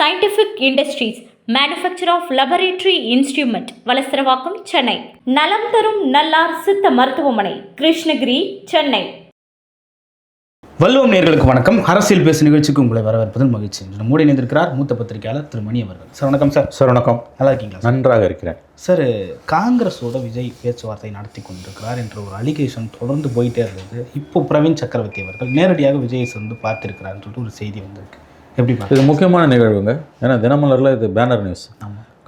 Scientific industries manufacturer of laboratory instrument Valasaravakkam Chennai. நலம் தரும் நல்லார் சித்த மருத்துவமனை கிருஷ்ணகிரி சென்னை. வல்லுவம் நேர்களுக்கு வணக்கம். அரசியல் பேசு நிகழ்ச்சிக்கு உங்களை வரவேற்பதில் மகிழ்ச்சி. இன்று மூடி இணைந்திருக்கிறார் மூத்த பத்திரிகையாளர் திரு மணி அவர்கள். சார் வணக்கம் சார். சார் வணக்கம். நல்லா இருக்கீங்களா? நன்றாக இருக்கிறேன். சார் காங்கிரஸோட விஜய் பேச்சுவார்த்தை நடத்தி கொண்டிருக்கிறார் என்ற ஒரு அலிகேஷன் தொடர்ந்து போயிட்டே இருந்தது. இப்போ பிரவீன் சக்கரவர்த்தி அவர்கள் நேரடியாக விஜயை வந்து பார்த்திருக்கிறார்னு சொல்லிட்டு ஒரு செய்தி வந்திருக்கு. எப்படி இது முக்கியமான நிகழ்வுங்க. ஏன்னா தினமலரில் இது பேனர் நியூஸ்.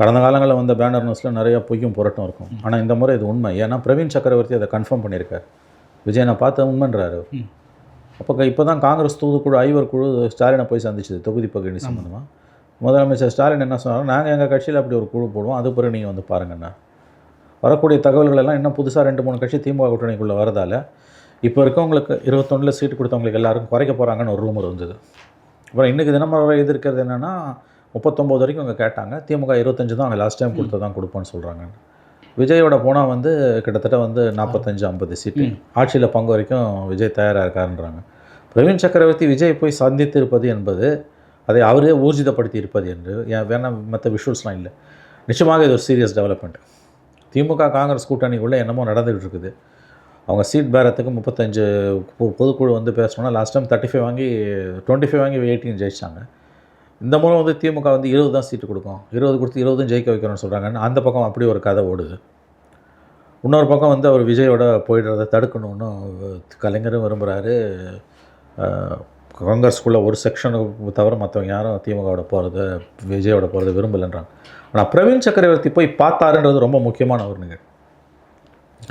கடந்த காலங்களில் வந்த பேனர் நியூஸில் நிறைய பொய்யும் புரட்டும் இருக்கும். ஆனால் இந்த முறை இது உண்மை. ஏன்னா பிரவீன் சக்கரவர்த்தி அதை கன்ஃபார்ம் பண்ணியிருக்கார். விஜய் நான் பார்த்த உண்மைன்றாரு. அப்போ இப்போ தான் காங்கிரஸ் தூதுக்குழு ஐவர் குழு ஸ்டாலினை போய் சந்திச்சது தொகுதி பகிர்வு சம்மந்தமாக முதலமைச்சர் ஸ்டாலின் என்ன சொன்னார் நாங்கள் எங்கள் கட்சியில் அப்படி ஒரு குழு போடுவோம். அது பிறகு நீங்கள் வந்து பாருங்கண்ணா. வரக்கூடிய தகவல்கள் எல்லாம் இன்னும் புதுசாக ரெண்டு மூணு கட்சி திமுக கூட்டணிக்குள்ளே வரதால இப்போ இருக்கவங்களுக்கு இருபத்தொன்னில் சீட்டு கொடுத்தவங்களுக்கு எல்லாருக்கும் குறைக்க போகிறாங்கன்னு ஒரு ரூமர் வந்தது. அப்புறம் இன்றைக்கி தினமலர் இது இருக்கிறது என்னென்னா முப்பத்தொம்போது வரைக்கும் அவங்க கேட்டாங்க. திமுக இருபத்தஞ்சு தான் அவங்க லாஸ்ட் டைம் கொடுத்து தான் கொடுப்போன்னு சொல்கிறாங்க விஜயோட போனால் வந்து கிட்டத்தட்ட வந்து நாற்பத்தஞ்சு ஐம்பது சீட்டு ஆட்சியில் பங்கு வரைக்கும் விஜய் தயாராக இருக்காருன்றாங்க. பிரவீன் சக்கரவர்த்தி விஜய் போய் சந்தித்து இருப்பது என்பது அதை அவரே ஊர்ஜிதப்படுத்தி இருப்பது என்று ஏன் வேணால் மற்ற விஷுவல்ஸ்லாம் இல்லை. நிச்சயமாக இது ஒரு சீரியஸ் டெவலப்மெண்ட் திமுக காங்கிரஸ் கூட்டணிக்குள்ளே என்னமோ நடந்துகிட்டு இருக்குது. அவங்க சீட் பேரத்துக்கு முப்பத்தஞ்சு பொ- பொதுக்குழு வந்து பேசணும்னா லாஸ்ட் டைம் தேர்ட்டி ஃபைவ் வாங்கி டுவெண்ட்டி ஃபைவ் வாங்கி எயிட்டீன் ஜெயிச்சாங்க இந்த மூலம் வந்து திமுக வந்து இருபது தான் சீட்டு கொடுக்கும். இருபது கொடுத்து இருபதும் ஜெயிக்க வைக்கணும்னு சொல்கிறாங்கன்னு அந்த பக்கம் அப்படி ஒரு கதை ஓடுது. இன்னொரு பக்கம் வந்து அவர் விஜயோட போயிடுறதை தடுக்கணும்னு கலைஞரும் விரும்புகிறாரு காங்கிரஸ்குள்ளே ஒரு செக்ஷனுக்கு தவிர மற்றவங்க யாரும் திமுகவோட போகிறது விஜயோட போகிறது விரும்பலைன்றாங்க. ஆனால் பிரவீன் சக்கரவர்த்தி போய் பார்த்தாருன்றது ரொம்ப முக்கியமான ஒரு நிகழ்வு.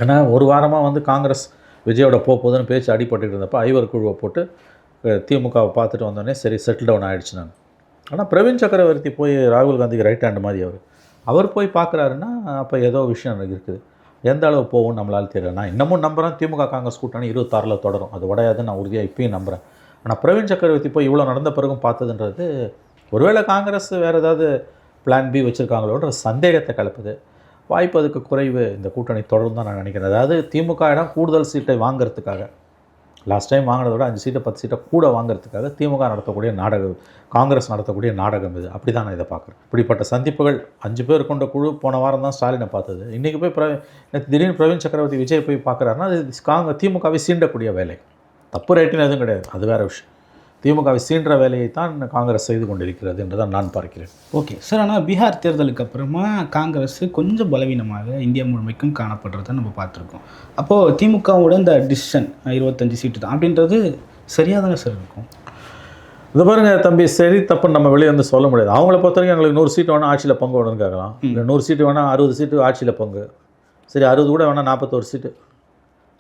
ஏன்னா ஒரு வாரமாக வந்து காங்கிரஸ் விஜயோட போக போகுதுன்னு பேச்சு அடிபட்டு இருந்தப்போ ஐவர் குழுவை போட்டு திமுகவை பார்த்துட்டு வந்தோடனே சரி செட்டில் டவுன் ஆகிடுச்சு நான். ஆனால் பிரவீன் சக்கரவர்த்தி போய் ராகுல் காந்திக்கு ரைட் ஹேண்ட் மாதிரி அவர். அவர் போய் பார்க்குறாருன்னா அப்போ ஏதோ விஷயம் இருக்குது. எந்த அளவு போகும் நம்மளால் தெரியல. நான் இன்னமும் நம்புகிறேன் திமுக காங்கிரஸ் கூட்டணி இருபத்தாறில் தொடரும். அது உடையாது நான் உறுதியாக இப்பயும் நம்புகிறேன் ஆனால் பிரவீன் சக்கரவர்த்தி போய் இவ்வளோ நடந்த பிறகும் பார்த்ததுன்றது ஒருவேளை காங்கிரஸ் வேறு ஏதாவது பிளான் பி வச்சுருக்காங்களோன்ற சந்தேகத்தை கலப்புது. வாய்ப்பு அதுக்கு குறைவு. இந்த கூட்டணி தொடரும் தான் நான் நினைக்கிறேன். அதாவது திமுக இடம் கூடுதல் சீட்டை வாங்குறதுக்காக லாஸ்ட் டைம் வாங்கினதை விட அஞ்சு சீட்டை பத்து சீட்டை கூட வாங்குறதுக்காக திமுக நடத்தக்கூடிய நாடகம் காங்கிரஸ் நடத்தக்கூடிய நாடகம் இது. அப்படி தான் நான் இதை பார்க்குறேன். இப்படிப்பட்ட சந்திப்புகள் அஞ்சு பேர் கொண்ட குழு போன வாரம் தான் ஸ்டாலினை பார்த்தது. இன்றைக்கி போய் பிரவீன் திடீர்னு பிரவீன் சக்கரவர்த்தி விஜய் போய் பார்க்குறாருன்னா அது காங்க திமுகவை சீண்டக்கூடிய வேலை. தப்பு ரேட்டுன்னு எதுவும் கிடையாது. அது வேறு விஷயம். திமுகவை சீன்ற வேலையை தான் காங்கிரஸ் செய்து கொண்டிருக்கிறது என்று தான் நான் பார்க்கிறேன். ஓகே சார் ஆனால் பீகார் தேர்தலுக்கு அப்புறமா காங்கிரஸ் கொஞ்சம் பலவீனமாக இந்தியா முழுமைக்கும் காணப்படுறதை நம்ம பார்த்துருக்கோம். அப்போது திமுகவோட இந்த டிசிஷன் இருபத்தஞ்சு சீட்டு தான். அப்படின்றது சரியாக தானே சார் இருக்கும்? இது பாருங்க தம்பி சரி தப்புன்னு நம்ம வெளியே வந்து சொல்ல முடியாது. அவங்கள பொறுத்த வரைக்கும் எங்களுக்கு நூறு சீட்டு வேணால் ஆட்சியில் பங்கு வேணும்னு கேட்கலாம். இல்லை நூறு சீட்டு வேணால் அறுபது சீட்டு ஆட்சியில் பங்கு. சரி அறுபது கூட வேணால் நாற்பத்தோரு சீட்டு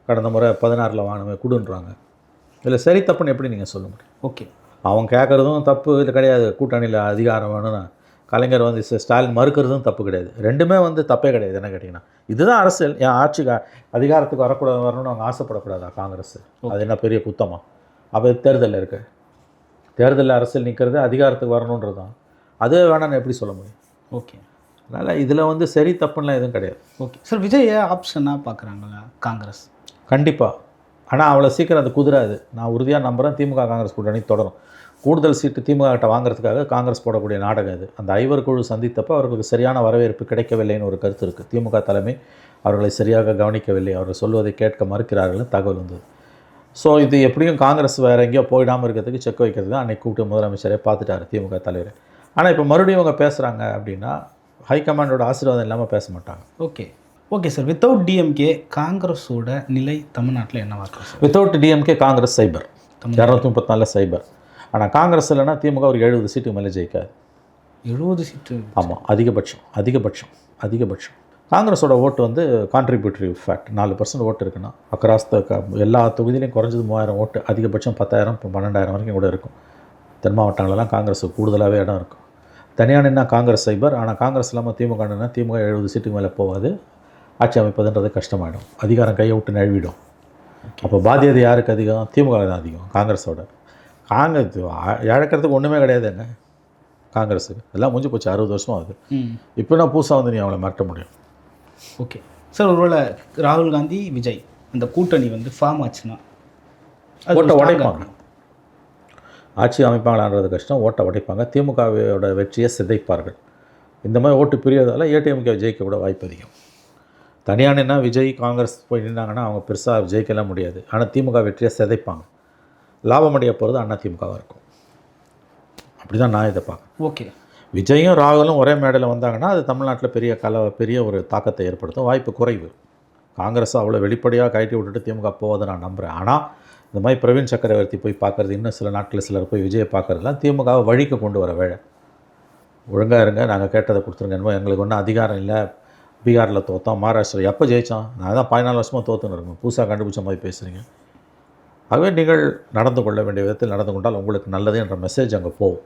கடந்த முறை பதினாறில் வாங்கினவே கொடுன்றாங்க. இதில் சரி தப்புன்னு எப்படி நீங்கள் சொல்ல முடியும்? ஓகே. அவன் கேட்குறதும் தப்பு இது கிடையாது. கூட்டணியில் அதிகாரம் வேணும்னு கலைஞர் வந்து ஸ்ட- ஸ்டாலின் மறுக்கிறதும் தப்பு கிடையாது. ரெண்டுமே வந்து தப்பே கிடையாது. என்ன கேட்டிங்கன்னா இதுதான் அரசியல் என் ஆட்சிக்கு அதிகாரத்துக்கு வரக்கூடாது வரணும்னு அவங்க ஆசைப்படக்கூடாதா காங்கிரஸ்? அது என்ன பெரிய குத்தமா? அப்போ தேர்தலில் இருக்கு. தேர்தலில் அரசியல் நிற்கிறது அதிகாரத்துக்கு வரணுன்றது தான் அதே வேணாம்னு எப்படி சொல்ல முடியும்? ஓகே. அதனால் இதில் வந்து சரி தப்புலாம் எதுவும் கிடையாது. ஓகே. சார் விஜயை ஆப்ஷனாக பார்க்குறாங்களா காங்கிரஸ்? கண்டிப்பாக ஆனால் அவ்வளோ சீக்கிரம் அது குதிராது. நான் உறுதியாக நம்புகிறேன் திமுக காங்கிரஸ் கூட்டணி தொடரும். கூடுதல் சீட்டு திமுக கிட்ட வாங்குறதுக்காக காங்கிரஸ் போடக்கூடிய நாடகம் அது. அந்த ஐவர் குழு சந்தித்தப்போ அவர்களுக்கு சரியான வரவேற்பு கிடைக்கவில்லைன்னு ஒரு கருத்து இருக்குது திமுக தலைமை அவர்களை சரியாக கவனிக்கவில்லை. அவர்கள் சொல்வதை கேட்க மறுக்கிறார்கள் தகவல் வந்தது. ஸோ இது எப்படியும் காங்கிரஸ் வேறு எங்கேயோ போயிடாமல் இருக்கிறதுக்கு செக் வைக்கிறது தான் அன்றைக்கி கூப்பிட்டு முதலமைச்சரே பார்த்துட்டாரு திமுக தலைவர். ஆனால் இப்போ மறுபடியும் இவங்க பேசுகிறாங்க அப்படின்னா ஹைகமாண்டோட ஆசீர்வாதம் இல்லாமல் பேச மாட்டாங்க. Okay. Okay sir without DMK காங்கிரஸோட நிலை தமிழ்நாட்டில் என்னவா இருக்கும் சார் வித்தவுட் டிஎம்கே காங்கிரஸ் சைபர். இரநூத்தி முப்பத்தி நாலில் சைபர். ஆனால் காங்கிரஸ் இல்லைன்னா திமுக ஒரு எழுபது சீட்டுக்கு மேலே ஜெயிக்காது. எழுபது சீட்டு. ஆமாம் அதிகபட்சம் அதிகபட்சம் அதிகபட்சம். காங்கிரஸோட ஓட்டு வந்து கான்ட்ரிபியூட்டரி ஃபேக்ட் நாலு பர்சன்ட் ஓட்டு இருக்குன்னா அக்ராஸ் த எல்லா தொகுதியிலையும் குறைஞ்சது மூவாயிரம் ஓட்டு அதிகபட்சம் பத்தாயிரம் இப்போ பன்னெண்டாயிரம் வரைக்கும் கூட இருக்கும். தென் மாவட்டங்களெல்லாம் காங்கிரஸுக்கு கூடுதலாகவே இடம் இருக்கும். தனியாக நின்னா காங்கிரஸ் சைபர் ஆனால் காங்கிரஸ் இல்லாமல் திமுக திமுக எழுபது சீட்டுக்கு மேலே போகாது. ஆட்சி அமைப்பதுன்றது கஷ்டமாயிடும். அதிகாரம் கையை விட்டு நழுவிடும். அப்போ பாத்தியது யாருக்கு அதிகம்? திமுக தான் அதிகம் காங்கிரஸோட. காங்கிரஸ் இழக்கிறதுக்கு ஒன்றுமே கிடையாதுங்க காங்கிரஸுக்கு. எல்லாம் முடிஞ்சு போச்சு அறுபது வருஷம் ஆகுது. இப்போ நான் புதுசாக வந்து நீ அவளை மிரட்ட முடியும். ஓகே. சார் ஒருவேளை ராகுல் காந்தி விஜய் அந்த கூட்டணி வந்து ஃபார்ம் ஆச்சுன்னா ஓட்டை உடைப்பாங்க. ஆட்சி அமைப்பாங்களான்றது கஷ்டம். ஓட்டை உடைப்பாங்க. திமுகவோட வெற்றியை சிதைப்பார்கள். இந்த மாதிரி ஓட்டு பிரியறதால ஏடிஎம்கே ஜெயிக்க கூட வாய்ப்பு அதிகம். தனியாக நின்னா விஜய் காங்கிரஸ் போய் நின்னாங்கன்னா அவங்க பெருசாக ஜெயிக்கலாம் முடியாது. ஆனால் திமுக வெற்றியை சிதைப்பாங்க. லாபம் அடைய போகிறது அண்ணா திமுகவாக இருக்கும். அப்படி தான் நான் இதை பார்க்குறேன். ஓகே. விஜயும் ராகுலும் ஒரே மேடையில் வந்தாங்கன்னா அது தமிழ்நாட்டில் பெரிய கல பெரிய ஒரு தாக்கத்தை ஏற்படுத்தும். வாய்ப்பு குறைவு. காங்கிரஸ் அவ்வளோ வெளிப்படையாக கழட்டி விட்டுட்டு திமுக போவதை நான் நம்புகிறேன் ஆனால் இந்த மாதிரி பிரவீன் சக்கரவர்த்தி போய் பார்க்குறது இன்னும் சில நாட்களில் சிலர் போய் விஜயை பார்க்குறதுலாம் திமுகவை வழிக்கு கொண்டு வர வேலை. ஒழுங்காக இருங்க நாங்கள் கேட்டதை கொடுத்துருங்க. என்னமோ எங்களுக்கு ஒன்றும் அதிகாரம் இல்லை. பீகாரில் தோத்தோம் மகாராஷ்டிரா எப்போ ஜெயித்தான் நான் தான் பதினாலு வருஷமாக தோத்துன்னு இருக்கேன். புதுசாக கண்டுபிடிச்ச மாதிரி பேசுகிறீங்க ஆகவே நீங்கள் நடந்து கொள்ள வேண்டிய விதத்தில் நடந்து கொண்டால் உங்களுக்கு நல்லது என்ற மெசேஜ் அங்கே போகும்.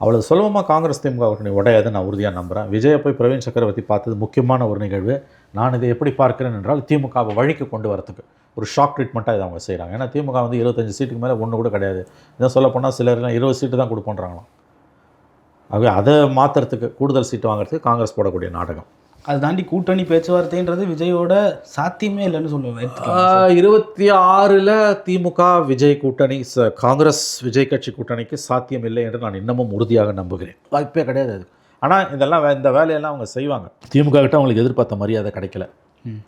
அவ்வளவு சுலபமாக காங்கிரஸ் திமுக கூட்டணி உடையாது நான் உறுதியாக நம்புகிறேன் விஜயை போய் பிரவீன் சக்கரவர்த்தி பார்த்தது முக்கியமான ஒரு நிகழ்வு. நான் இதை எப்படி பார்க்கிறேன் என்றால் திமுகவை வழிக்கு கொண்டு வரத்துக்கு. ஒரு ஷாக் ட்ரீட்மெண்ட்டாக இதை அவங்க செய்கிறாங்க ஏன்னா திமுக வந்து இருபத்தஞ்சு சீட்டுக்கு மேலே ஒன்று கூட கிடையாது. இதான் சொல்லப்போனால் சிலர்லாம் இருபது சீட்டு தான் கொடுப்போன்றாங்களாம். ஆகவே அதை மாற்றுறதுக்கு கூடுதல் சீட்டு வாங்குறதுக்கு காங்கிரஸ் போடக்கூடிய நாடகம். அதை தாண்டி கூட்டணி பேச்சுவார்த்தைன்றது விஜயோட சாத்தியமே இல்லைன்னு சொல்லுவேன். இருபத்தி ஆறில் திமுக விஜய் கூட்டணி ச- காங்கிரஸ் விஜய் கட்சி கூட்டணிக்கு சாத்தியம் இல்லை என்று நான் இன்னமும் உறுதியாக நம்புகிறேன். வாய்ப்பே கிடையாது அது. ஆனால் இதெல்லாம் வே- இந்த வேலையெல்லாம் அவங்க செய்வாங்க. திமுக கிட்ட அவங்களுக்கு எதிர்பார்த்த மரியாதை கிடைக்கல.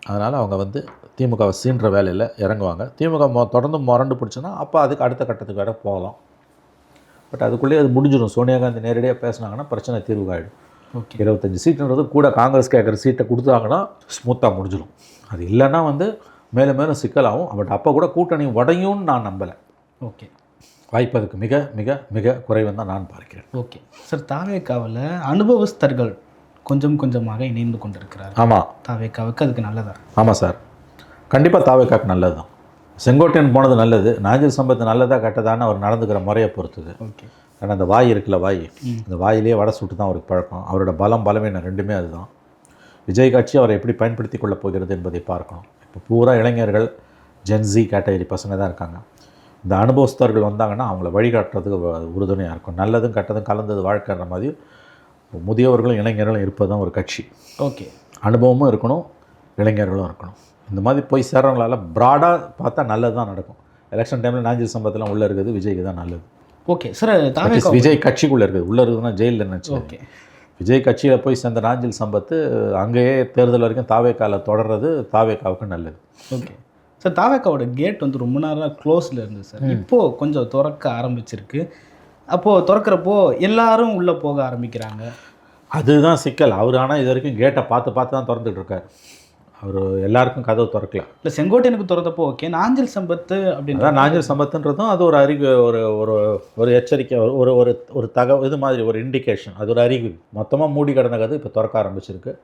அதனால் அவங்க வந்து திமுகவை சீன்ற வேலையில் இறங்குவாங்க. திமுக மொ தொடர்ந்து முரண்டு பிடிச்சுன்னா அப்போ அதுக்கு அடுத்த கட்டத்துக்கு வேற போகலாம். பட் அதுக்குள்ளேயே அது முடிஞ்சிடும். சோனியா காந்தி நேரடியாக பேசுனாங்கன்னா பிரச்சனை தீர்வு ஆகிடும் இருபத்தஞ்சி சீட்டுன்றது கூட காங்கிரஸ் கேட்குற சீட்டை கொடுத்தாங்கன்னா ஸ்மூத்தாக முடிஞ்சிடும். அது இல்லைன்னா வந்து மேலும் மேலும் சிக்கலாகும். பட் அப்போ கூட கூட்டணி உடையும்னு நான் நம்பலை. ஓகே. வாய்ப்பு அதுக்கு மிக மிக மிக குறைவுன்னு தான் நான் பார்க்கிறேன். ஓகே. சார் தாவேக்காவில் அனுபவஸ்தர்கள் கொஞ்சம் கொஞ்சமாக இணைந்து கொண்டிருக்கிறார் ஆமாம் தாவேக்காவுக்கு அதுக்கு நல்லதா? ஆமாம் சார். கண்டிப்பாக தாவேக்காக்கு நல்லது தான் செங்கோட்டையன் போனது நல்லது. நாஞ்சில் சம்பத்து நல்லதா கெட்டதான்னு அவர் நடந்துக்கிற முறையை பொறுத்தது. ஓகே. ஏன்னா அந்த வாய் இருக்குல்ல வாய் அந்த வாயிலே வடை சுட்டு தான் அவருக்கு பழக்கம். அவரோட பலம் பலவீனம் ரெண்டுமே அதுதான். விஜய் கட்சி அவரை எப்படி பயன்படுத்தி கொள்ளப் போகிறது என்பதை பார்க்கணும். இப்போ பூரா இளைஞர்கள் ஜென்சி கேட்டகரி பசங்க தான் இருக்காங்க. இந்த அனுபவஸ்தர்கள் வந்தாங்கன்னா அவங்கள வழிகாட்டுறதுக்கு உறுதுணையாக இருக்கும். நல்லதும் கெட்டதும் கலந்தது வாழ்க்கைன்ற மாதிரி முதியவர்களும் இளைஞர்களும் இருப்பது தான் ஒரு கட்சி. ஓகே. அனுபவமும் இருக்கணும் இளைஞர்களும் இருக்கணும். இந்த மாதிரி போய் சேர்றவங்களால ப்ராடாக பார்த்தா நல்லது தான் நடக்கும் எலெக்ஷன் டைமில் நாஞ்சில் சம்பத்தெல்லாம் உள்ளே இருக்குது விஜய்க்கு தான் நல்லது. ஓகே சார் தாவேக்கா விஜய் கட்சிக்குள்ளே இருக்குது. உள்ளே இருக்குதுன்னா ஜெயிலில் நினச்சி. ஓகே விஜய் கட்சியில் போய் சேர்ந்த நாஞ்சில் சம்பத்து அங்கேயே தேர்தல் வரைக்கும் தாவேக்கால தொடர்றது தாவேக்காவுக்கு நல்லது. ஓகே சார் தாவேக்காவோட கேட் வந்து ரொம்ப நேரம் க்ளோஸில் இருந்தது சார் இப்போது கொஞ்சம் திறக்க ஆரம்பிச்சிருக்கு. அப்போது திறக்கிறப்போ எல்லாரும் உள்ளே போக ஆரம்பிக்கிறாங்க. அதுதான் சிக்கல். அவர் ஆனால் இது வரைக்கும் கேட்டை பார்த்து பார்த்து தான் திறந்துட்டு இருக்கார். அவர் எல்லாருக்கும் கதவு திறக்கல. இல்லை செங்கோட்டையனுக்கு திறந்தப்போ ஓகே நாஞ்சில் சம்பத்து அப்படின்ற அதான் நாஞ்சில் சம்பத்துன்றதும் அது ஒரு அறிவு ஒரு ஒரு ஒரு எச்சரிக்கை ஒரு ஒரு ஒரு ஒரு தக இது மாதிரி ஒரு இண்டிகேஷன் அது ஒரு அறிவு. மொத்தமாக மூடி கிடந்த கதை இப்போ திறக்க ஆரம்பிச்சிருக்கு.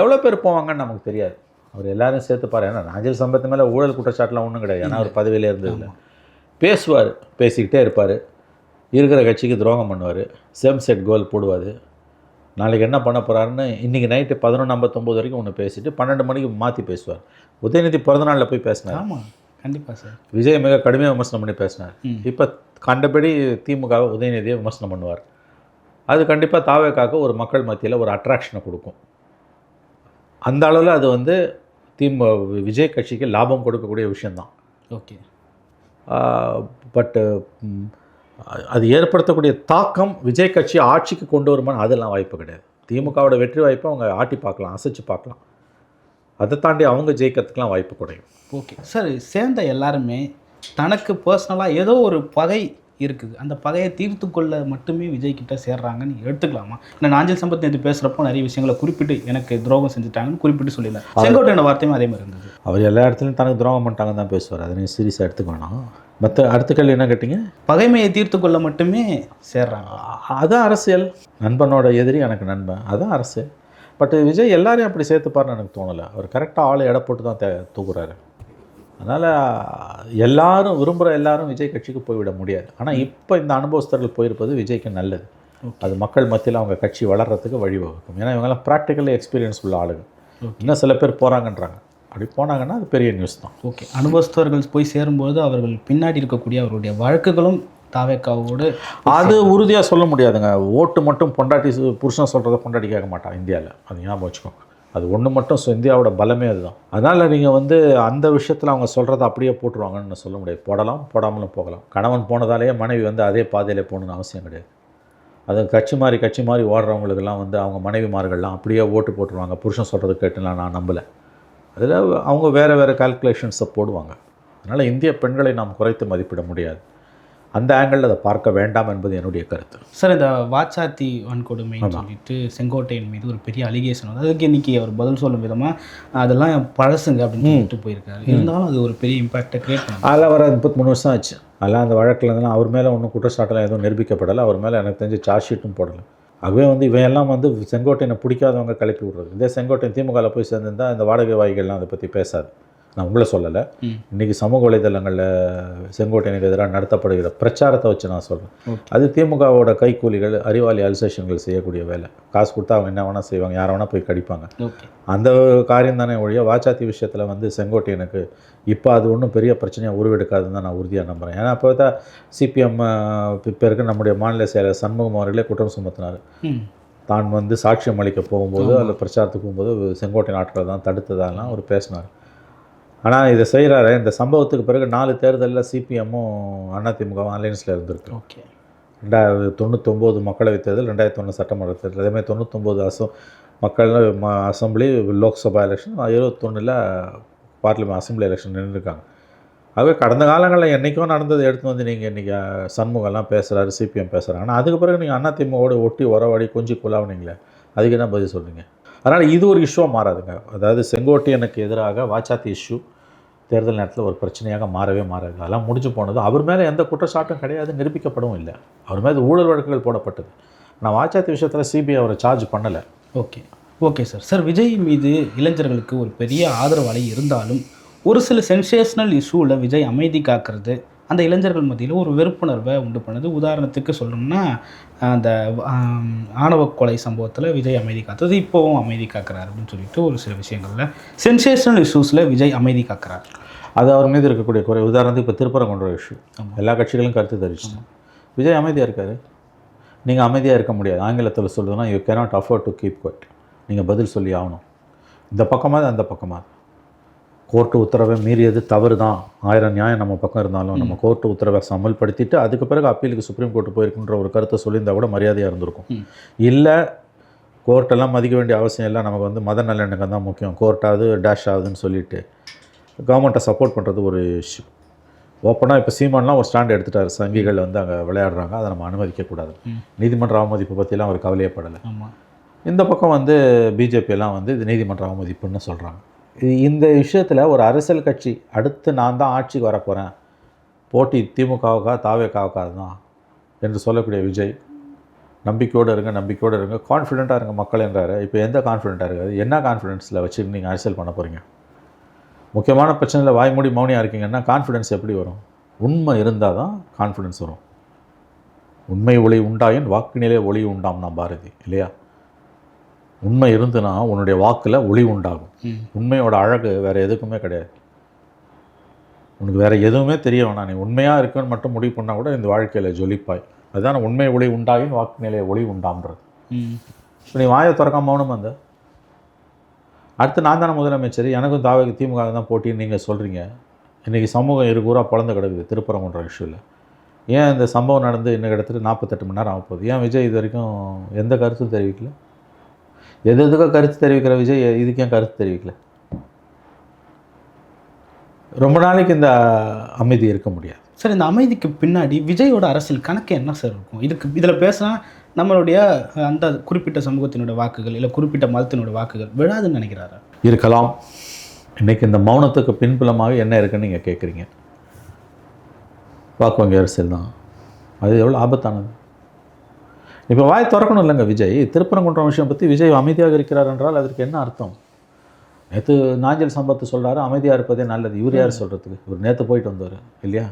எவ்வளோ பேர் போவாங்கன்னு நமக்கு தெரியாது. அவர் எல்லாரும் சேர்த்து பாரு. ஏன்னா நாஞ்சில் சம்பத்து மேலே ஊழல் குற்றச்சாட்டுலாம் ஒன்றும் கிடையாது. ஏன்னா அவர் பதவியிலே இருந்ததில்லை பேசுவார் பேசிக்கிட்டே இருப்பார். இருக்கிற கட்சிக்கு துரோகம் பண்ணுவார். சேம் செட் கோல் போடுவார். நாளைக்கு என்ன பண்ண போகிறாருன்னு இன்றைக்கி நைட்டு பதினொன்று ஐம்பத்தொம்போது வரைக்கும் ஒன்று பேசிட்டு பன்னெண்டு மணிக்கு மாற்றி பேசுவார். உதயநிதி பிறந்தநாளில் போய் பேசினார். ஆமாம் கண்டிப்பாக சார். விஜய் மிக கடுமையாக விமர்சனம் பண்ணி பேசினார். இப்போ கண்டபடி திமுகவை உதயநிதியை விமர்சனம் பண்ணுவார். அது கண்டிப்பாக தாவேக்காக்கு ஒரு மக்கள் மத்தியில் ஒரு அட்ராக்ஷனை கொடுக்கும். அந்த அளவில் அது வந்து திமு விஜய் கட்சிக்கு லாபம் கொடுக்கக்கூடிய விஷயந்தான் ஓகே. பட்டு அது ஏற்படுத்தக்கூடிய தாக்கம் விஜய் கட்சி ஆட்சிக்கு கொண்டு வருமான்னு அதெல்லாம் வாய்ப்பு கிடையாது. திமுகவோட வெற்றி வாய்ப்பை அவங்க ஆட்டி பார்க்கலாம் அசைச்சு பார்க்கலாம். அதை தாண்டி அவங்க ஜெயிக்கிறதுக்கெலாம் வாய்ப்பு குறையும். ஓகே சார் சேர்ந்த எல்லாருமே தனக்கு பர்சனலாக ஏதோ ஒரு பகை இருக்குது. அந்த பகையை தீர்த்து கொள்ள மட்டுமே விஜய் கிட்ட சேர்றாங்கன்னு எடுத்துக்கலாமா? இல்லை நாஞ்சில் சம்பத் நேற்று பேசுகிறப்போ நிறைய விஷயங்களை குறிப்பிட்டு எனக்கு துரோகம் செஞ்சுட்டாங்கன்னு குறிப்பிட்டு சொல்லியிருந்தார். செங்கோட்டையோட வார்த்தையும் அதே மாதிரி இருந்தது. அவர் எல்லா இடத்துலையும் தனக்கு துரோகம் பண்ணிட்டாங்கன்னு தான் பேசுவார். அதை நீங்கள் சீரியஸாக எடுத்துக்க வேணாம். மற்ற அடுத்த கேள்வி என்ன கேட்டிங்க? பகைமையை தீர்த்து கொள்ள மட்டுமே சேர்றாங்க. அ- அதான் அரசியல். நண்பனோட எதிரி எனக்கு நண்பன். அதான் அரசியல். பட் விஜய் எல்லாரையும் அப்படி சேர்த்துப்பார்னு எனக்கு தோணலை. அவர் கரெக்டாக ஆளை எடை போட்டு தான் தே தூக்குறாரு. அதனால் எல்லாரும் விரும்புகிற எல்லாரும் விஜய் கட்சிக்கு போய்விட முடியாது. ஆனால் இப்போ இந்த அனுபவஸ்தர்கள் போயிருப்பது விஜய்க்கு நல்லது. அது மக்கள் மத்தியில் அவங்க கட்சி வளர்கிறதுக்கு வழிவகுக்கும் ஏன்னா இவங்கெல்லாம் ப்ராக்டிக்கலி எக்ஸ்பீரியன்ஸ் உள்ள ஆளுங்க. இன்னும் சில பேர் போகிறாங்கன்றாங்க அப்படி போனாங்கன்னா அது பெரிய நியூஸ் தான். ஓகே. அனுபவஸ்தவர்கள் போய் சேரும்போது அவர்கள் பின்னாடி இருக்கக்கூடிய அவருடைய வழக்குகளும் தாவேக்காவோடு அது உறுதியாக சொல்ல முடியாதுங்க. ஓட்டு மட்டும் பொண்டாட்டி புருஷன் சொல்கிறத பொண்டாட்டி கேட்க மாட்டான் இந்தியாவில் அது ஞாபகம் வச்சுக்கோங்க. அது ஒன்று மட்டும் ஸோ இந்தியாவோட பலமே அதுதான். அதனால் நீங்கள் வந்து அந்த விஷயத்தில் அவங்க சொல்கிறத அப்படியே போட்டுருவாங்கன்னு சொல்ல முடியாது. போடலாம் போடாமலும் போகலாம். கணவன் போனதாலேயே மனைவி வந்து அதே பாதையிலே போகணுன்னு அவசியம் கிடையாது. அது கட்சி மாறி கட்சி மாறி ஓடுறவங்களுக்கெல்லாம் வந்து அவங்க மனைவிமார்கள்லாம் அப்படியே ஓட்டு போட்டுருவாங்க. புருஷன் சொல்கிறது கேட்டுலாம் நான் நம்பலை. அதில் அவங்க வேறு வேறு கால்குலேஷன்ஸை போடுவாங்க. அதனால் இந்திய பெண்களை நாம் குறைத்து மதிப்பிட முடியாது. அந்த ஆங்கிளில் அதை பார்க்க வேண்டாம் என்பது என்னுடைய கருத்து. சார் இந்த வாச்சாத்தி வன்கொடுமைன்னு சொல்லிட்டு செங்கோட்டையன் மீது ஒரு பெரிய அலிகேஷன் வந்து அதுக்கு இன்னைக்கு அவர் பதில் சொல்லும் விதமாக அதெல்லாம் பழசுங்க அப்படின்னு சொல்லிட்டு போயிருக்காரு. இருந்தாலும் அது ஒரு பெரிய இம்பாக்டை கிரியேட் பண்ணும் அதில் வர முப்பத்தி மூணு வருஷம் ஆச்சு. அதெல்லாம் அந்த வழக்கில் இருந்தெல்லாம் அவர் மேலே ஒன்றும் குற்றச்சாட்டெல்லாம் எதுவும் நிரூபிக்கப்படலை. அவர் மேலே எனக்கு தெரிஞ்சு சார்ஜ் ஷீட்டும் போடலை. ஆகவே வந்து இவன் எல்லாம் வந்து செங்கோட்டையனை பிடிக்காதவங்க கிளப்பி விடுறது. இதே செங்கோட்டையன் திமுகவில் போய் சேர்ந்திருந்தா இந்த வாடகை வாய்கள்லாம் அதை பற்றி பேசாது. நான் உங்களை சொல்லலை. இன்றைக்கி சமூக வலைதளங்களில் செங்கோட்டையனுக்கு எதிராக நடத்தப்படுகிற பிரச்சாரத்தை வச்சு நான் சொல்கிறேன். அது திமுகவோட கைக்கூலிகள் அறிவாளி அல்சேஷன்கள் செய்யக்கூடிய வேலை. காசு கொடுத்தா அவங்க என்ன வேணால் செய்வாங்க யாரை வேணால் போய் கடிப்பாங்க. அந்த காரியம் தானே ஒழிய வாச்சாத்தி விஷயத்தில் வந்து செங்கோட்டையனுக்கு இப்போ அது ஒன்றும் பெரிய பிரச்சனையாக உருவெடுக்காதுன்னு தான் நான் உறுதியாக நம்புகிறேன் ஏன்னா அப்போ தான் சிபிஎம் இப்போ இருக்க நம்முடைய மாநில செயலர் சண்முகம் அவர்களே குற்றம் சுமத்தினார். தான் வந்து சாட்சியம் அளிக்க போகும்போது அதில் பிரச்சாரத்துக்கு போகும்போது செங்கோட்டை நாட்களை தான் தடுத்ததாலாம் அவர் பேசினார். ஆனால் இதை செய்கிறாரு இந்த சம்பவத்துக்கு பிறகு நாலு தேர்தலில் சிபிஎம்மும் அதிமுகவும் அலையன்ஸில் இருந்திருக்கு. ஓகே. ரெண்டாயிரத்தி தொண்ணூத்தொம்போது மக்களவைத் தேர்தல் ரெண்டாயிரத்தி தொண்ணூறு சட்டமன்ற தேர்தல். அதேமாதிரி தொண்ணூத்தொம்போது அசம் மக்கள் ம அசம்பிளி லோக்சபா எலெக்ஷன் இருபத்தொன்னில் பார்லிமெண்ட் அசம்பிளி எலெக்ஷன் நின்றுருக்காங்க. ஆகவே கடந்த காலங்களில் என்றைக்கும் நடந்தது எடுத்து வந்து நீங்கள் இன்றைக்கி சண்முகம்லாம் பேசுகிறாரு சிபிஎம் பேசுகிறாங்க ஆனால் அதுக்கு பிறகு நீங்கள் அதிமுகவோட ஒட்டி உறவாடி கொஞ்சம் குழாவுனீங்களே அதுக்கு என்ன பதில் சொல்கிறீங்க அதனால் இது ஒரு இஷ்யூவாக மாறாதுங்க. அதாவது செங்கோட்டையனுக்கு எதிராக வாச்சாத்தி இஷ்யூ தேர்தல் நேரத்தில் ஒரு பிரச்சனையாக மாறவே மாறாது. அதெல்லாம் முடிஞ்சு போனது அவர் மேலே எந்த குற்றச்சாட்டும் கிடையாது நிரூபிக்கப்படவும் இல்லை. அவர் மேலே ஊழல் வழக்குகள் போடப்பட்டது. நான் வாச்சாத்தி விஷயத்தில் சிபிஐ அவரை சார்ஜ் பண்ணலை. Okay. Okay sir. Sir Vijay மீது இளைஞர்களுக்கு ஒரு பெரிய ஆதரவு அலை இருந்தாலும் ஒரு சில சென்சேஷனல் இஷ்யூவில் விஜய் அமைதி காக்கிறது அந்த இளைஞர்கள் மத்தியில் ஒரு வெறுப்புணர்வை உண்டு பண்ணுது. உதாரணத்துக்கு சொல்லணும்னா அந்த ஆணவ கொலை சம்பவத்தில் விஜய் அமைதி காத்தது இப்போவும் அமைதி காக்கிறார் அப்படின்னு சொல்லிட்டு ஒரு சில விஷயங்களில் சென்சேஷனல் இஷ்யூஸில் விஜய் அமைதி காக்கிறார். அது அவர் மீது இருக்கக்கூடிய குறை. உதாரணத்துக்கு இப்போ திருப்பரங்குன்ற இஷ்யூ எல்லா கட்சிகளும் கருத்து தெரிவிச்சிட்டோம் விஜய் அமைதியாக இருக்காரு? நீங்கள் அமைதியாக இருக்க முடியாது. ஆங்கிலத்தில் சொல்லுதுன்னா you cannot afford to keep quiet நீங்கள் பதில் சொல்லி ஆகணும். இந்த பக்கமாக அந்த பக்கமாக கோர்ட்டு உத்தரவை மீறியது தவறு தான் ஆயிரம் நியாயம் நம்ம பக்கம் இருந்தாலும் நம்ம கோர்ட்டு உத்தரவை அமல்படுத்திட்டு அதுக்கு பிறகு அப்பீலுக்கு சுப்ரீம் கோர்ட்டு போயிருக்குன்ற ஒரு கருத்தை சொல்லியிருந்தா கூட மரியாதையாக இருந்திருக்கும். இல்லை கோர்ட்டெல்லாம் மதிக்க வேண்டிய அவசியம் இல்லை. நமக்கு வந்து மத நல்லெண்ணக்கம் தான் முக்கியம். கோர்ட்டாவது டேஷ் ஆகுதுன்னு சொல்லிட்டு கவர்மெண்ட்டை சப்போர்ட் பண்ணுறது ஒரு இஷ்யூ ஓப்பனாக இப்போ சீமான்லாம் ஒரு ஸ்டாண்ட் எடுத்துட்டார். சங்கிகள் வந்து அங்கே விளையாடுறாங்க. அதை நம்ம அனுமதிக்கக்கூடாது. நீதிமன்ற அவமதிப்பு பற்றிலாம் அவர் கவலையப்படலை. இந்த பக்கம் வந்து பிஜேபி எல்லாம் வந்து இது நீதிமன்ற அவமதிப்புன்னு சொல்கிறாங்க இந்த விஷயத்தில் ஒரு அரசியல் கட்சி அடுத்து நான் தான் ஆட்சிக்கு வரப்போகிறேன் போட்டி திமுகவுக்கா தாவேக்காவுக்கா தான் என்று சொல்லக்கூடிய விஜய் நம்பிக்கையோடு இருங்க நம்பிக்கையோடு இருங்க கான்ஃபிடெண்ட்டாக இருங்க மக்கள் என்றார் இப்போ எந்த கான்ஃபிடெண்ட்டாக இருக்காது என்ன கான்ஃபிடென்ஸில் வச்சுட்டு நீங்கள் அரசியல் பண்ண போகிறீங்க முக்கியமான பிரச்சனையில் வாய்மூடி மௌனியாக இருக்கீங்கன்னா கான்ஃபிடென்ஸ் எப்படி வரும்? உண்மை இருந்தால் தான் கான்ஃபிடென்ஸ் வரும். உண்மை ஒளி உண்டாயின் வாக்கு நிலை ஒளி உண்டாம் நான் பாரதி இல்லையா? உண்மை இருந்துன்னா உன்னுடைய வாக்கில் ஒளி உண்டாகும். உண்மையோட அழகு வேறு எதுக்குமே கிடையாது. உனக்கு வேறு எதுவுமே தெரிய வேணாம். நீ உண்மையாக இருக்குன்னு மட்டும் முடிவு பண்ணால் கூட இந்த வாழ்க்கையில் ஜொலிப்பாய். அதுதான் உண்மை ஒளி உண்டாயின் வாக்கு நிலைய ஒளி உண்டாம்ன்றது. இப்போ நீ வாயை திறக்காம மௌனம் அந்த அடுத்து நான் தானே முதலமைச்சர். எனக்கும் தாவைக்கு திமுக தான் போட்டின்னு நீங்கள் சொல்கிறீங்க இன்றைக்கி சமூகம் இருகூறாக பிறந்து கிடக்குது திருப்பரங்குன்ற இஷ்யூவில் ஏன் இந்த சம்பவம் நடந்து இன்னும் கிட்டத்தட்ட நாற்பத்தெட்டு மணி நேரம் ஆக போகுது? ஏன் விஜய் இது வரைக்கும் எந்த கருத்தும் தெரிவிக்கல? எது எதுக்கோ கருத்து தெரிவிக்கிற விஜய் இதுக்கு கருத்து தெரிவிக்கல. ரொம்ப நாளைக்கு இந்த அமைதி இருக்க முடியாது. சார் இந்த அமைதிக்கு பின்னாடி விஜயோட அரசியல் கணக்கு என்ன சார் இருக்கும்? இதுக்கு இதில் பேசினா நம்மளுடைய அந்த குறிப்பிட்ட சமூகத்தினோட வாக்குகள் இல்லை குறிப்பிட்ட மதத்தினோட வாக்குகள் விழாதுன்னு நினைக்கிறாரா? இருக்கலாம். இன்றைக்கி இந்த மௌனத்துக்கு பின்புலமாக என்ன இருக்குன்னு நீங்கள் கேட்குறீங்க வாக்கு வங்கி அரசியல் தான் அது எவ்வளோ ஆபத்தானது? இப்போ வாய் திறக்கணும் இல்லைங்க விஜய். திருப்பரங்குன்றம் விஷயம் பற்றி விஜய் அமைதியாக இருக்கிறார் என்றால் அதற்கு என்ன அர்த்தம்? நேற்று நாஞ்சல் சம்பத்து சொல்கிறாரு அமைதியாக இருப்பதே நல்லது. இவர் யார் சொல்கிறதுக்கு இவர் நேற்று போயிட்டு வந்தார் இல்லையா?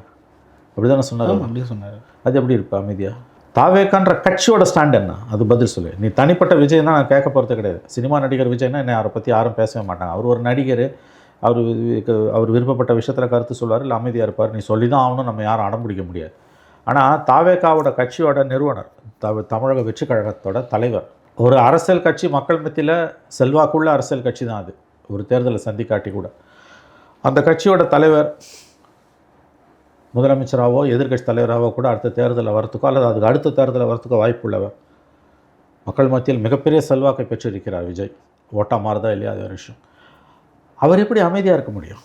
அப்படி தானே சொன்னார் அப்படியே சொன்னார். அது எப்படி இருப்பா அமைதியா? தாவேக்கான்ற கட்சியோட ஸ்டாண்ட் என்ன? அது பதில் சொல்லு. நீ தனிப்பட்ட விஜய் நான் கேட்க போகிறது கிடையாது. சினிமா நடிகர் விஜய்னா என்ன அவரை பற்றி யாரும் பேசவே மாட்டாங்க. அவர் ஒரு நடிகர். அவர் அவர் விருப்பப்பட்ட விஷயத்தில் கருத்து சொல்வார் இல்லை அமைதியாக இருப்பார். நீ சொல்லி தான் ஆகணும் நம்ம யாரும் அடம் பிடிக்க முடியாது. ஆனால் தாவேகாவோட கட்சியோட நிறுவனர் த தமிழக வெற்றி கழகத்தோட தலைவர். ஒரு அரசியல் கட்சி மக்கள் மத்தியில் செல்வாக்குள்ள அரசியல் கட்சி தான் அது. ஒரு தேர்தலை சந்திக்காட்டி கூட. அந்த கட்சியோட தலைவர் முதலமைச்சராகவோ எதிர்க்கட்சி தலைவராகவோ கூட அடுத்த தேர்தலில் வரத்துக்கோ அல்லது அதுக்கு அடுத்த தேர்தலில் வரத்துக்கோ வாய்ப்புள்ளவர். மக்கள் மத்தியில் மிகப்பெரிய செல்வாக்கை பெற்றிருக்கிறார் விஜய். ஓட்டா மாறுதா இல்லையா அது ஒரு விஷயம். அவர் எப்படி அமைதியாக இருக்க முடியும்?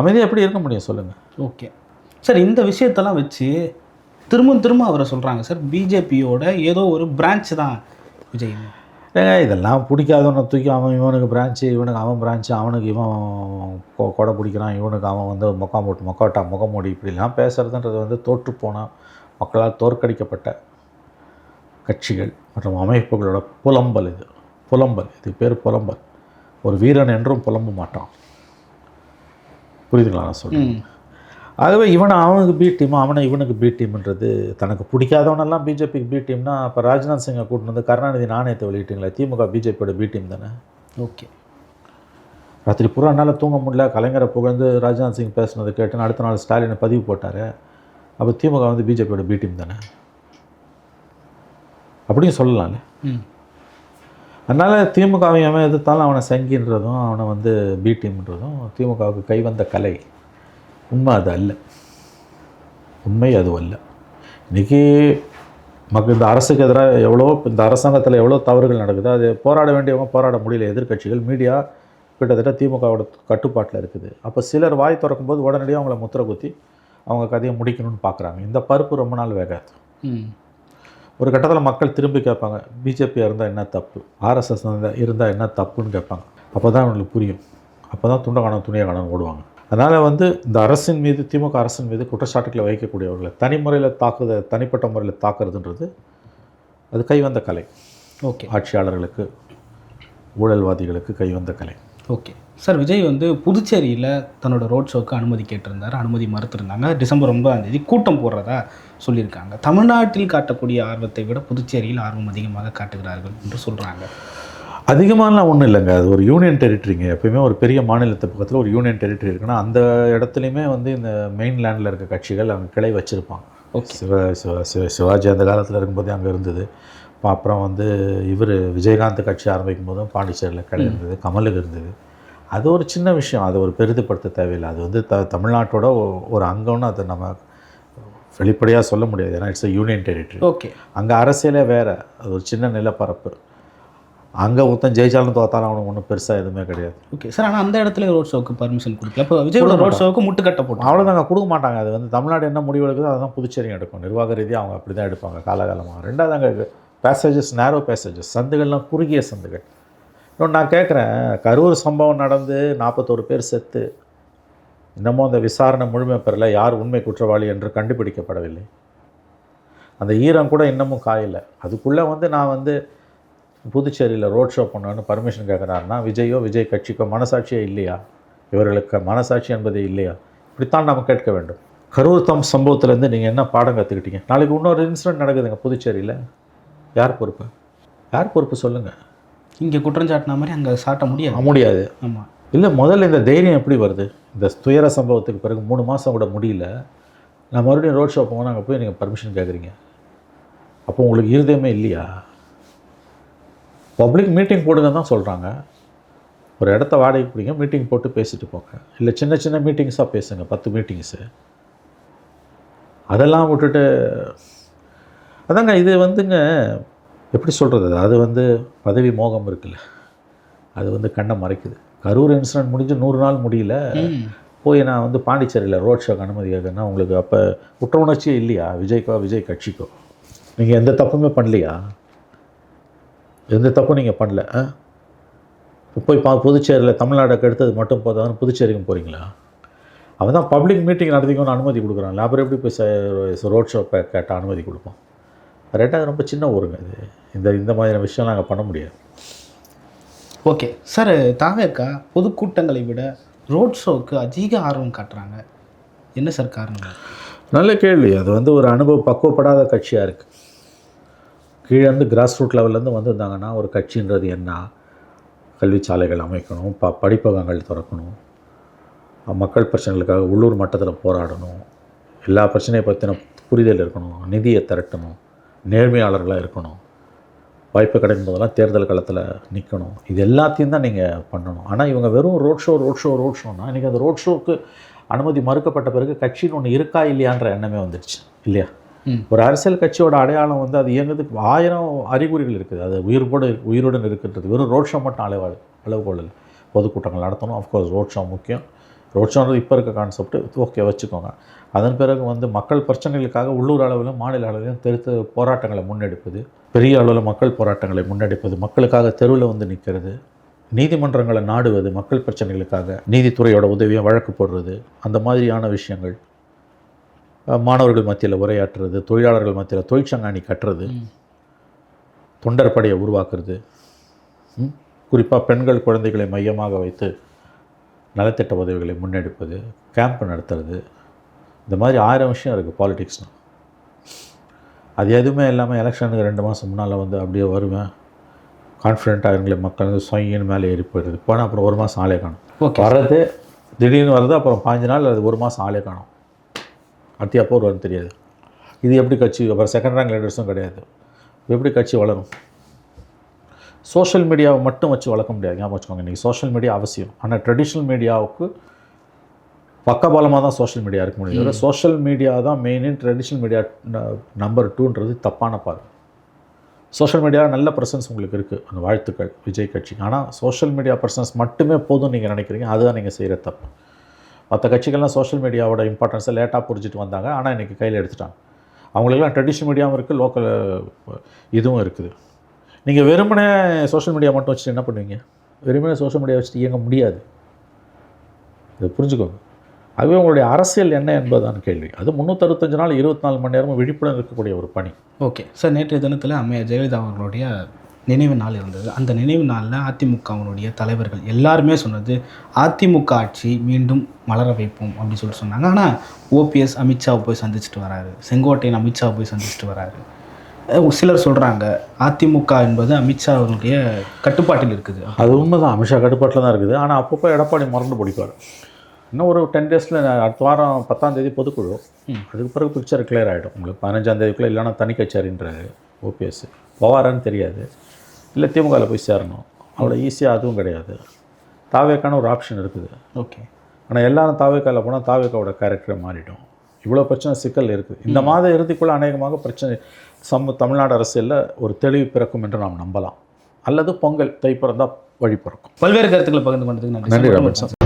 அமைதியாக எப்படி இருக்க முடியும் சொல்லுங்கள் ஓகே. சார் இந்த விஷயத்தெல்லாம் வச்சு திரும்ப திரும்ப அவரை சொல்கிறாங்க சார். பிஜேபியோட ஏதோ ஒரு பிரான்ச் தான் விஜய். ஏங்க இதெல்லாம் பிடிக்காதவனை தூக்கி அவன் இவனுக்கு பிரான்ச்சு இவனுக்கு அவன் பிரான்ச்சு அவனுக்கு இவன் கொடை பிடிக்கிறான் இவனுக்கு அவன் வந்து முக்காம் போட்டு மொக்காட்டா முகமூடி இப்படிலாம் பேசுகிறதுன்றது வந்து தோற்றுப்போன மக்களால் தோற்கடிக்கப்பட்ட கட்சிகள் மற்றும் அமைப்புகளோட புலம்பல் இது. புலம்பல் இது பேர் புலம்பல். ஒரு வீரன் என்றும் புலம்ப மாட்டான். புரியுதுங்களா நான் சொல்கிறேன் ஆகவே இவனை அவனுக்கு பி டீம் அவனை இவனுக்கு பி டீம்ன்றது தனக்கு பிடிக்காதவனெல்லாம் பிஜேபிக்கு பி டீம்னா அப்போ ராஜ்நாத் சிங்கை கூட்டிட்டு வந்து கருணாநிதி நாணயத்தை வெளியிட்டீங்களா திமுக பிஜேபியோட பி டீம் தானே? ஓகே. ராத்திரி பூரா என்னால் தூங்க முடியல கலைஞரை புகழ்ந்து ராஜ்நாத் சிங் பேசுனது கேட்டுன்னு அடுத்த நாள் ஸ்டாலினை பதிவு போட்டார். அப்போ திமுக வந்து பிஜேபியோட பி டீம் தானே? அப்படியும் சொல்லலாம்ல. ம். அதனால் திமுகவை எவன் எதிர்த்தாலும் அவனை சங்கின்றதும் அவனை வந்து பி டீம்ன்றதும் திமுகவுக்கு கைவந்த கலை. உண்மை அது அல்ல. உண்மை அது அல்ல. இன்றைக்கி மக்கள் இந்த அரசுக்கு எதிராக எவ்வளோ இந்த அரசாங்கத்தில் எவ்வளோ தவறுகள் நடக்குது. அது போராட வேண்டியவங்க போராட முடியல. எதிர்க்கட்சிகள் மீடியா கிட்டத்தட்ட திமுகவோட கட்டுப்பாட்டில் இருக்குது. அப்போ சிலர் வாய் திறக்கும்போது உடனடியாக அவங்கள முத்திரை குத்தி அவங்க கதையை முடிக்கணும்னு பார்க்குறாங்க இந்த பருப்பு ரொம்ப நாள் வேகாது. ஒரு கட்டத்தில் மக்கள் திரும்பி கேட்பாங்க பிஜேபியாக இருந்தால் என்ன தப்பு? ஆர்எஸ்எஸ் இருந்தால் என்ன தப்புன்னு கேட்பாங்க. அப்போ தான் அவங்களுக்கு புரியும். அப்போ தான் துண்டை காணும் துணியை காணும் ஓடுவாங்க. அதனால் வந்து இந்த அரசின் மீது திமுக அரசின் மீது குற்றச்சாட்டுகளை வைக்கக்கூடியவர்களை தனி முறையில் தாக்குத தனிப்பட்ட முறையில் தாக்குறதுன்றது அது கைவந்த கலை. ஓகே. ஆட்சியாளர்களுக்கு ஊழல்வாதிகளுக்கு கைவந்த கலை. ஓகே. சார் விஜய் வந்து புதுச்சேரியில் தன்னோட ரோட் ஷோக்கு அனுமதி கேட்டிருந்தார் அனுமதி மறுத்திருந்தாங்க. டிசம்பர் ஒன்பதாம் தேதி கூட்டம் போடுறதா சொல்லியிருக்காங்க. தமிழ்நாட்டில் காட்டக்கூடிய ஆர்வத்தை விட புதுச்சேரியில் ஆர்வம் அதிகமாக காட்டுகிறார்கள் என்று சொல்கிறாங்க அதிகமாகலாம் ஒன்றும் இல்லைங்க. அது ஒரு யூனியன் டெரிட்டரிங்க எப்பயுமே ஒரு பெரிய மாநிலத்து பக்கத்தில் ஒரு யூனியன் டெரிட்டரி இருக்குன்னா அந்த இடத்துலையுமே வந்து இந்த மெயின் லேண்டில் இருக்க கட்சிகள் அவங்க கிளை வச்சுருப்பாங்க. ஓகே. சிவ சிவ சிவ சிவாஜி அந்த காலத்தில் இருக்கும்போதே அங்கே இருந்தது. அப்ப அப்புறம் வந்து இவர் விஜயகாந்த் கட்சி ஆரம்பிக்கும் போதும் பாண்டிச்சேரியில் கிளை இருந்தது கமலுக்கு இருந்தது. அது ஒரு சின்ன விஷயம். அது ஒரு பெரிதுபடுத்த தேவையில்லை. அது வந்து த தமிழ்நாட்டோட ஒரு அங்கம்னு அதை நம்ம வெளிப்படையாக சொல்ல முடியாது. ஏன்னா இட்ஸ் யூனியன் டெரிட்டரி ஓகே. அங்கே அரசியலே வேறு. அது ஒரு சின்ன நிலப்பரப்பு. அங்கே ஒருத்தன் ஜெயிச்சாலும் தோத்தாலும் அவனுக்கு ஒன்றும் பெருசாக எதுவுமே கிடையாது. ஓகே சார் ஆனால் அந்த இடத்துல ரோட் ஷோக்கு பர்மிஷன் கொடுக்கல. இப்போ விஜயோட ரோட் ஷோக்கு முட்டுக்கட்டை போட்டோம் அவ்வளோதாங்க கொடுக்க மாட்டாங்க. அது வந்து தமிழ்நாடு என்ன முடிவு எடுக்குதோ அதுதான் புதுச்சேரி எடுக்கும். நிர்வாக ரீதியாக அவங்க அப்படி தான் எடுப்பாங்க காலகாலமாக ரெண்டாவது அங்கே பேசேஜஸ் நேரோ பேசேஜஸ் சந்துகள்லாம் குறுகிய சந்துகள். இன்னொன்று நான் கேட்குறேன் கரூர் சம்பவம் நடந்து நாற்பத்தோரு பேர் செத்து. இன்னமும் அந்த விசாரணை முழுமை பெறல. யார் உண்மை குற்றவாளி என்று கண்டுபிடிக்கப்படவில்லை. அந்த ஈரம் கூட இன்னமும் காயலை. அதுக்குள்ளே வந்து நான் வந்து புதுச்சேரியில் ரோட் ஷோ பண்ணணும்னு பர்மிஷன் கேட்குறாருன்னா விஜயோ விஜய் கட்சிக்கோ மனசாட்சியே இல்லையா? இவர்களுக்கு மனசாட்சி என்பதே இல்லையா? இப்படித்தான் நம்ம கேட்க வேண்டும். கரூர் தம் சம்பவத்திலேருந்து நீங்கள் என்ன பாடம் கற்றுக்கிட்டீங்க நாளைக்கு இன்னொரு இன்சிடென்ட் நடக்குதுங்க புதுச்சேரியில். யார் பொறுப்பு? யார் பொறுப்பு சொல்லுங்கள் இங்கே குற்றஞ்சாட்டின மாதிரி அங்கே சாட்ட முடியாது. முடியாது. ஆமாம் இல்லை முதல்ல இந்த தைரியம் எப்படி வருது? இந்த துயர சம்பவத்துக்கு பிறகு மூணு மாதம் கூட முடியல. நான் மறுபடியும் ரோட் ஷோ போனால் அங்கே போய் நீங்கள் பர்மிஷன் கேட்குறீங்க அப்போ உங்களுக்கு இருதயமே இல்லையா? பப்ளிக் மீட்டிங் போடுங்க தான் சொல்கிறாங்க ஒரு இடத்த வாடகைக்கு பிடிங்க மீட்டிங் போட்டு பேசிட்டு போங்க. இல்லை சின்ன சின்ன மீட்டிங்ஸாக பேசுங்க பத்து மீட்டிங்ஸு அதெல்லாம் விட்டுட்டு அதாங்க இது வந்துங்க எப்படி சொல்கிறது அது வந்து பதவி மோகம் இருக்குல்ல. அது வந்து கண்ணை மறைக்குது. கரூர் இன்சிடென்ட் முடிஞ்சு நூறு நாள் முடியல. போய் நான் வந்து பாண்டிச்சேரியில் ரோட் ஷோக்கு அனுமதி கேட்கறேன்னா உங்களுக்கு அப்போ குற்ற உணர்ச்சியே இல்லையா? விஜய்க்கோ விஜய் கட்சிக்கோ? நீங்கள் எந்த தப்புமே பண்ணலையா? எந்த தப்பும் நீங்கள் பண்ணல ஆ? இப்போ போய் பா புதுச்சேரியில் தமிழ்நாடுக்கு எடுத்தது மட்டும் போதான்னு புதுச்சேரிக்கும் போகிறீங்களா அவன் தான் பப்ளிக் மீட்டிங் நடத்திக்கணும்னு அனுமதி கொடுக்குறான். அப்புறம் எப்படி போய் ரோட் ஷோ கேட்டால் அனுமதி கொடுப்போம்? ரெண்டாவது ரொம்ப சின்ன ஊருங்க இது. இந்த இந்த மாதிரியான விஷயம் நாங்கள் பண்ண முடியாது. ஓகே. சார் தாவேக்கா பொதுக்கூட்டங்களை விட ரோட் ஷோக்கு அதிக ஆர்வம் காட்டுறாங்க. என்ன சார் காரணம்? நல்ல கேள்வி. அது வந்து ஒரு அனுபவ பக்குவப்படாத கட்சியாக இருக்குது கீழேருந்து கிராஸ் ரூட் லெவல்லேருந்து வந்திருந்தாங்கன்னா ஒரு கட்சின்றது என்ன? கல்வி சாலைகள் அமைக்கணும் ப படிப்பகங்கள் திறக்கணும் மக்கள் பிரச்சனைகளுக்காக உள்ளூர் மட்டத்தில் போராடணும் எல்லா பிரச்சனையை பற்றின புரிதல் இருக்கணும் நிதியை திரட்டணும் நேர்மையாளர்களாக இருக்கணும் வாய்ப்பு கிடைக்கும் போதெல்லாம் தேர்தல் களத்தில் நிற்கணும் இது எல்லாத்தையும் தான் நீங்கள் பண்ணணும். ஆனால் இவங்க வெறும் road show road show road ஷோனா இன்றைக்கி அந்த ரோட் ஷோக்கு அனுமதி மறுக்கப்பட்ட பிறகு கட்சின்னு ஒன்று இருக்கா இல்லையான்ற எண்ணமே வந்துடுச்சு இல்லையா? ஒரு அரசியல் கட்சியோட அடையாளம் வந்து அது இயங்குறதுக்கு ஆயிரம் அறிகுறிகள் இருக்குது. அது உயிர்போடு உயிருடன் இருக்கின்றது. வெறும் ரோட் ஷோ மட்டும் அளவு அளவுகோல் இல்லை பொதுக்கூட்டங்கள் நடத்தணும். அஃப்கோர்ஸ் ரோட் ஷோ முக்கியம். ரோட் ஷோன்றது இப்போ இருக்க கான்செப்ட் ஓகே வச்சுக்கோங்க. அதன் பிறகு வந்து மக்கள் பிரச்சனைகளுக்காக உள்ளூர் அளவிலும் மாநில அளவிலும் தெருத்து போராட்டங்களை முன்னெடுப்பது. பெரிய அளவில் மக்கள் போராட்டங்களை முன்னெடுப்பது. மக்களுக்காக தெருவில் வந்து நிற்கிறது நீதிமன்றங்களை நாடுவது. மக்கள் பிரச்சனைகளுக்காக நீதித்துறையோட உதவியை வழக்கு போடுறது. அந்த மாதிரியான விஷயங்கள். மாணவர்கள் மத்தியில் உரையாற்றுறது தொழிலாளர்கள் மத்தியில் தொழிற்சங்காணி கட்டுறது தொண்டர் படையை உருவாக்குறது குறிப்பாக பெண்கள் குழந்தைகளை மையமாக வைத்து நலத்திட்ட உதவிகளை முன்னெடுப்பது கேம்ப் நடத்துறது. இந்த மாதிரி ஆயிரம் விஷயம் இருக்குது பாலிடிக்ஸ்னால் அது எதுவுமே இல்லாமல் எலெக்ஷனுக்கு ரெண்டு மாதம் முன்னால் வந்து அப்படியே வருவேன். கான்ஃபிடென்ட்டாக இருங்களே மக்கள் வந்து சொயின்னு மேலே ஏறி போயிடுது போனால் அப்புறம் ஒரு மாதம் ஆளே காணும். வர்றது திடீர்னு வருது அப்புறம் பாஞ்சு நாள் அது ஒரு மாதம் ஆளே காணும். அடுத்து எப்போ தெரியாது. இது எப்படி கட்சி அப்புறம் செகண்ட் ரேங்க் லீடர்ஸும் கிடையாது. எப்படி கட்சி வளரும்? சோஷியல் மீடியாவை மட்டும் வச்சு வளர்க்க முடியாது. ஞாபகம் வச்சுக்கோங்க இன்றைக்கி சோஷியல் மீடியா அவசியம். ஆனால் ட்ரெடிஷ்னல் மீடியாவுக்கு பக்கபலமாக தான் சோஷியல் மீடியா இருக்க முடியும். சோஷியல் மீடியா தான் மெயின் ட்ரெடிஷ்னல் மீடியா நம்பர் டூன்றது தப்பான பார்வை. சோஷியல் மீடியாவில் நல்ல ப்ரெசன்ஸ் உங்களுக்கு இருக்குது அந்த வாழ்த்துக்கள் விஜய் கட்சிக்கு. ஆனால் சோஷியல் மீடியா ப்ரெசன்ஸ் மட்டுமே போதும் நீங்கள் நினைக்கிறீங்க. அதுதான் நீங்கள் செய்கிற தப்பு. மற்ற கட்சிகள்லாம் சோஷியல் மீடியாவோட இம்பார்ட்டன்ஸை லேட்டாக புரிஞ்சுட்டு வந்தாங்க. ஆனால் இன்றைக்கி கையில் எடுத்துட்டாங்க. அவங்களுக்கெல்லாம் ட்ரெடிஷ்னல் மீடியாவும் இருக்குது லோக்கல் இதுவும் இருக்குது. நீங்கள் வெறுமனே சோஷியல் மீடியா மட்டும் வச்சுட்டு என்ன பண்ணுவீங்க? வெறுமனே சோஷியல் மீடியா வச்சுட்டு இயங்க முடியாது. இதை புரிஞ்சுக்கோங்க. அதுவே உங்களுடைய அரசியல் என்ன என்பதுதான் கேள்வி. அது முந்நூற்றறுபத்தஞ்சு நாள் இருபத்தி நாலு மணி நேரமும் விழிப்புடன் இருக்கக்கூடிய ஒரு பணி. ஓகே. சார் நேற்றைய தினத்தில் அம்மையா ஜெயலலிதா அவர்களுடைய நினைவு நாள் இருந்தது. அந்த நினைவு நாளில் அதிமுகவினுடைய தலைவர்கள் எல்லாருமே சொன்னது அதிமுக ஆட்சி மீண்டும் மலர வைப்போம் அப்படின்னு சொல்லிட்டு சொன்னாங்க. ஆனால் ஓபிஎஸ் அமித்ஷாவை போய் சந்திச்சுட்டு வராரு. செங்கோட்டையன் அமித்ஷாவை போய் சந்திச்சுட்டு வராரு. சிலர் சொல்கிறாங்க அதிமுக என்பது அமித்ஷா அவர்களுடைய கட்டுப்பாட்டில் இருக்குது. அது உண்மைதான். அமித்ஷா கட்டுப்பாட்டில் தான் இருக்குது. ஆனால் அப்பப்போ எடப்பாடி மறந்து பிடிப்பார் இன்னும் ஒரு டென் டேஸில் அடுத்த வாரம் பத்தாம் தேதி பொதுக்குழு. அதுக்கு பிறகு பிக்சர் கிளியர் ஆகிடும் உங்களுக்கு பதினஞ்சாம் தேதிக்குள்ளே இல்லைன்னா தனி கச்சேரின்றாரு ஓபிஎஸ் போவாரான்னு தெரியாது. இல்லை திமுகவில் போய் சேரணும். அவ்வளோ ஈஸியாக அதுவும் கிடையாது. தாவேக்கான ஒரு ஆப்ஷன் இருக்குது. ஓகே ஆனால் எல்லாரும் தாவேக்காவில் போனால் தாவேக்காவோட கேரக்டரை மாறிடும் இவ்வளோ பிரச்சனை சிக்கல் இருக்குது. இந்த மாத இறுதிக்குள்ளே அநேகமாக பிரச்சனை சம தமிழ்நாடு அரசியலில் ஒரு தெளிவு பிறக்கும் என்று நாம் நம்பலாம். அல்லது பொங்கல் தை பிறந்தால் வழி பிறக்கும். பல்வேறு கருத்துக்களை பகிர்ந்து கொண்டதுக்கு நன்றி.